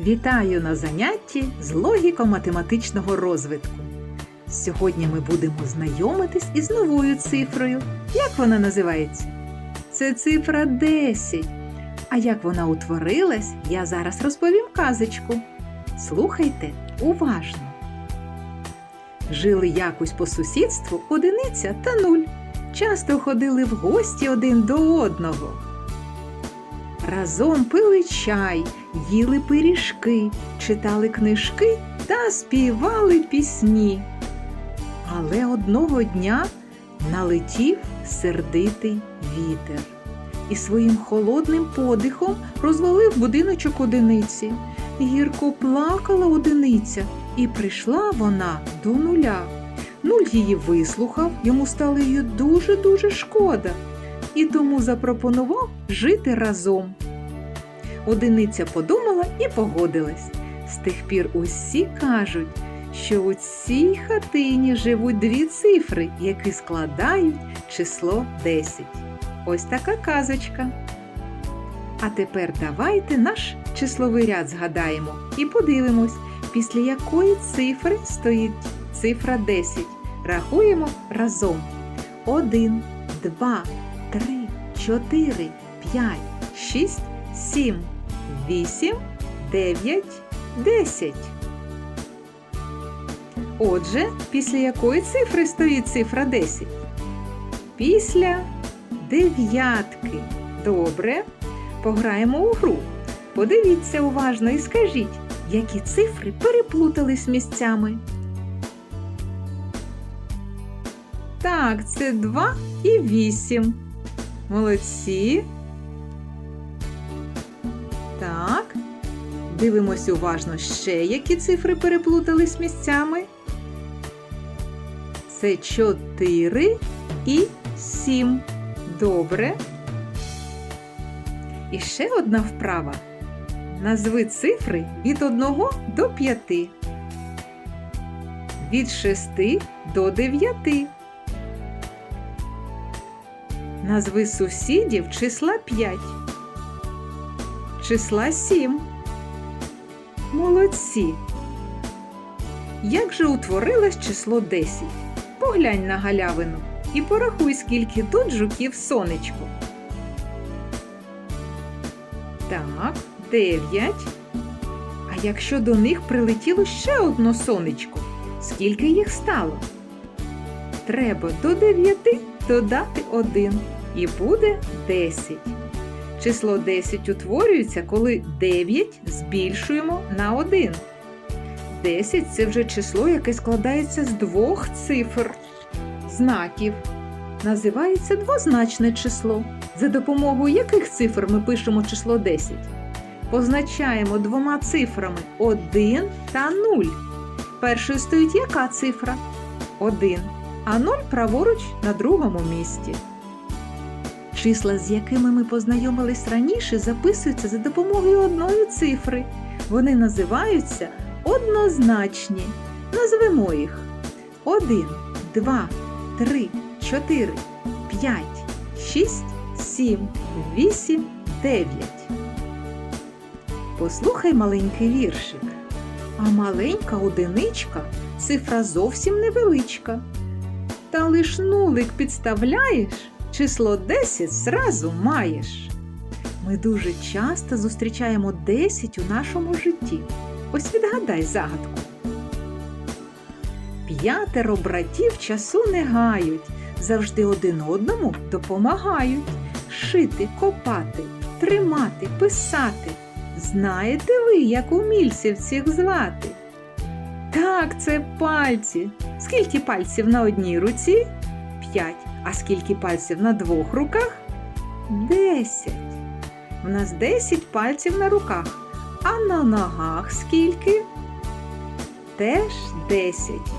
Вітаю на занятті з логіко-математичного розвитку. Сьогодні ми будемо знайомитись із новою цифрою. Як вона називається? Це цифра 10. А як вона утворилась, я зараз розповім казочку. Слухайте уважно. Жили якось по сусідству одиниця та нуль. Часто ходили в гості один до одного. Разом пили чай, їли пиріжки, читали книжки та співали пісні. Але одного дня налетів сердитий вітер і своїм холодним подихом розвалив будиночок одиниці. Гірко плакала одиниця, і прийшла вона до нуля. Нуль її вислухав, йому стало її дуже-дуже шкода, і тому запропонував жити разом. Одиниця подумала і погодилась. З тих пір усі кажуть, що у цій хатині живуть дві цифри, які складають число 10. Ось така казочка. А тепер давайте наш числовий ряд згадаємо і подивимось, після якої цифри стоїть цифра 10. Рахуємо разом. 1, 2, 3, 4, 5, 6, 7, 8, 9, 10. Отже, після якої цифри стоїть цифра 10? Після дев'ятки. Добре. Пограємо у гру. Подивіться уважно і скажіть, які цифри переплутались місцями. Так, це 2 і 8. Молодці. Так. Дивимось уважно ще, які цифри переплутались місцями. Це 4 і 7. Добре. І ще одна вправа. Назви цифри від 1 до 5. Від 6 до 9. Назви сусідів числа 5. Числа 7. Молодці. Як же утворилось число 10? Поглянь на галявину і порахуй, скільки тут жуків сонечко. Так, 9. А якщо до них прилетіло ще одно сонечко, скільки їх стало? Треба до 9 додати 1 і буде 10. Число 10 утворюється, коли 9 збільшуємо на 1. 10 це вже число, яке складається з двох цифр, знаків. Називається двозначне число. За допомогою яких цифр ми пишемо число 10? Позначаємо двома цифрами 1 та 0. Першою стоїть яка цифра? 1, а 0 праворуч на другому місці. Числа, з якими ми познайомились раніше, записуються за допомогою одної цифри. Вони називаються однозначні. Назвемо їх 1, 2, 3, 4, 5, 6, 7, 8, 9. Послухай маленький віршик. А маленька одиничка цифра зовсім невеличка. Та лиш нулик підставляєш, число 10 зразу маєш. Ми дуже часто зустрічаємо 10 у нашому житті. Ось відгадай загадку. П'ятеро братів часу не гають, завжди один одному допомагають шити, копати, тримати, писати. Знаєте ви, як умільців цих звати? Так, це пальці. Скільки пальців на одній руці? П'ять. А скільки пальців на двох руках? Десять. У нас десять пальців на руках. А на ногах скільки? Теж десять.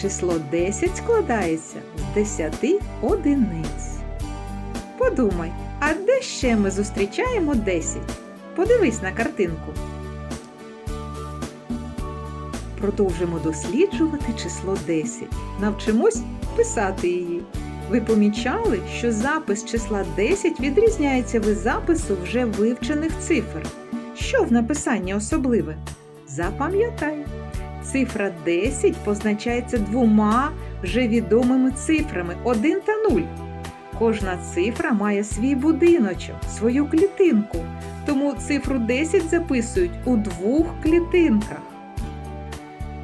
Число 10 складається з 10 одиниць. Подумай, а де ще ми зустрічаємо 10? Подивись на картинку. Продовжимо досліджувати число 10. Навчимось писати її. Ви помічали, що запис числа 10 відрізняється від запису вже вивчених цифр. Що в написанні особливе? Запам'ятай. Цифра 10 позначається двома вже відомими цифрами 1 та 0. Кожна цифра має свій будиночок, свою клітинку, тому цифру 10 записують у двох клітинках.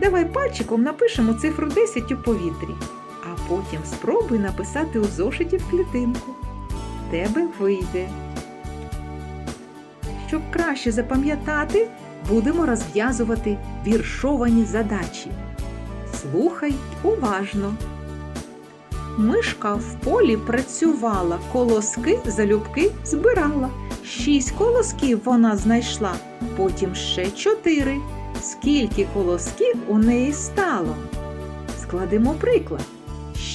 Давай пальчиком напишемо цифру 10 у повітрі, потім спробуй написати у зошиті в клітинку. Тебе вийде. Щоб краще запам'ятати, будемо розв'язувати віршовані задачі. Слухай уважно. Мишка в полі працювала, колоски залюбки збирала. Шість колосків вона знайшла, потім ще чотири. Скільки колосків у неї стало? Складемо приклад.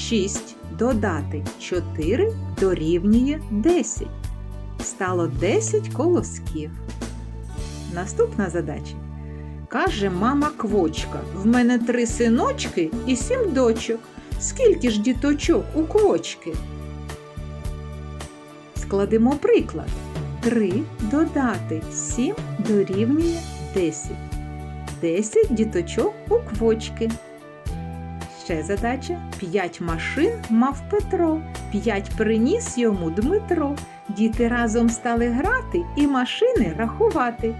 Шість додати чотири дорівнює десять. Стало десять колосків. Наступна задача. Каже мама квочка: в мене три синочки і сім дочок. Скільки ж діточок у квочки? Складемо приклад. 3 додати 7 дорівнює 10. 10 діточок у квочки. Ще задача. 5 машин мав Петро, 5 приніс йому Дмитро. Діти разом стали грати і машини рахувати.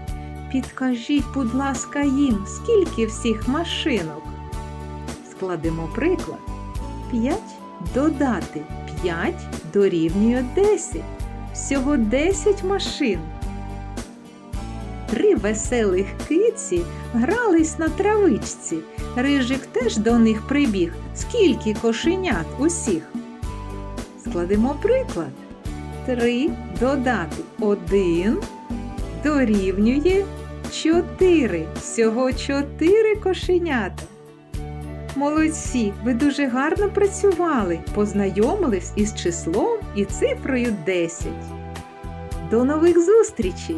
Підкажіть, будь ласка, їм, скільки всіх машинок? Складемо приклад. 5 додати 5 дорівнює 10. Всього 10 машин. Три веселих киці грались на травичці. Рижик теж до них прибіг. Скільки кошенят усіх? Складемо приклад. 3 додати 1 дорівнює 4. Всього 4 кошенята. Молодці, ви дуже гарно працювали, познайомились із числом і цифрою 10. До нових зустрічей!